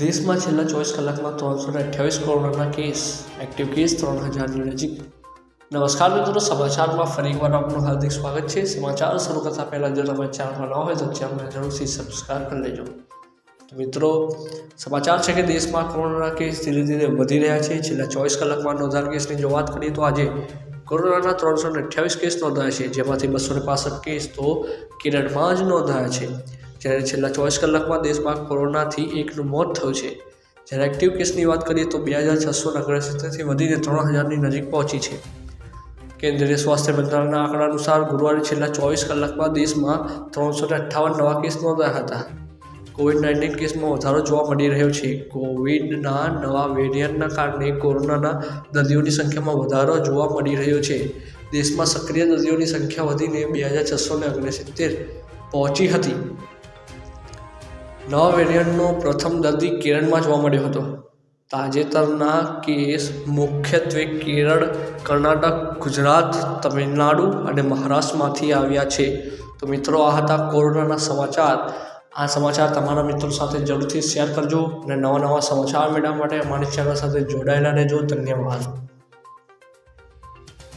દેશમાં છેલ્લા ચોવીસ કલાકમાં ત્રણસો ને અઠ્યાવીસ કોરોનાના કેસ એક્ટિવ કેસ ત્રણ હજારની નજીક. નમસ્કાર મિત્રો, સમાચારમાં ફરી એકવાર આપનું હાર્દિક સ્વાગત છે. સમાચાર શરૂ કરતાં પહેલાં, જો તમે ચેનલમાં ન હોય તો ચેનલને જરૂરથી સબસ્ક્રાઈબ કરી લેજો. તો મિત્રો, સમાચાર છે કે દેશમાં કોરોનાના કેસ ધીરે ધીરે વધી રહ્યા છે. છેલ્લા ચોવીસ કલાકમાં નોંધાયેલ કેસની જો વાત કરીએ તો આજે કોરોનાના ત્રણસો ને અઠ્યાવીસ કેસ નોંધાયા છે. જેમાંથી બસો ને પાસઠ કેસ તો કેરળમાં જ નોંધાયા છે. જ્યારે છેલ્લા ચોવીસ કલાકમાં દેશમાં કોરોનાથી એકનું મોત થયું છે. જ્યારે એક્ટિવ કેસની વાત કરીએ તો બે હજાર છસો ઓગણસિત્તેરથી વધીને ત્રણ હજારની નજીક પહોંચી છે. કેન્દ્રીય સ્વાસ્થ્ય મંત્રાલયના આંકડા અનુસાર ગુરુવારે છેલ્લા ચોવીસ કલાકમાં દેશમાં ત્રણસો અઠ્ઠાવન નવા કેસ નોંધાયા હતા. કોવિડ નાઇન્ટીન કેસમાં વધારો જોવા મળી રહ્યો છે. કોવિડના નવા વેરિયન્ટના કારણે કોરોનાના દર્દીઓની સંખ્યામાં વધારો જોવા મળી રહ્યો છે. દેશમાં સક્રિય દર્દીઓની સંખ્યા વધીને બે હજાર છસો ને ઓગણસિત્તેર પહોંચી હતી. નવા વેરિયન્ટનો પ્રથમ દર્દી કેરળમાં જોવા મળ્યો હતો. તાજેતરના કેસ મુખ્યત્વે કેરળ, કર્ણાટક, ગુજરાત, તમિલનાડુ અને મહારાષ્ટ્રમાંથી આવ્યા છે. તો મિત્રો, આ હતા કોરોનાના સમાચાર. આ સમાચાર તમારા મિત્રો સાથે જરૂરથી શેર કરજો અને નવા નવા સમાચાર મેળવવા માટે અમારી ચેનલ સાથે જોડાયેલા રહેજો. ધન્યવાદ.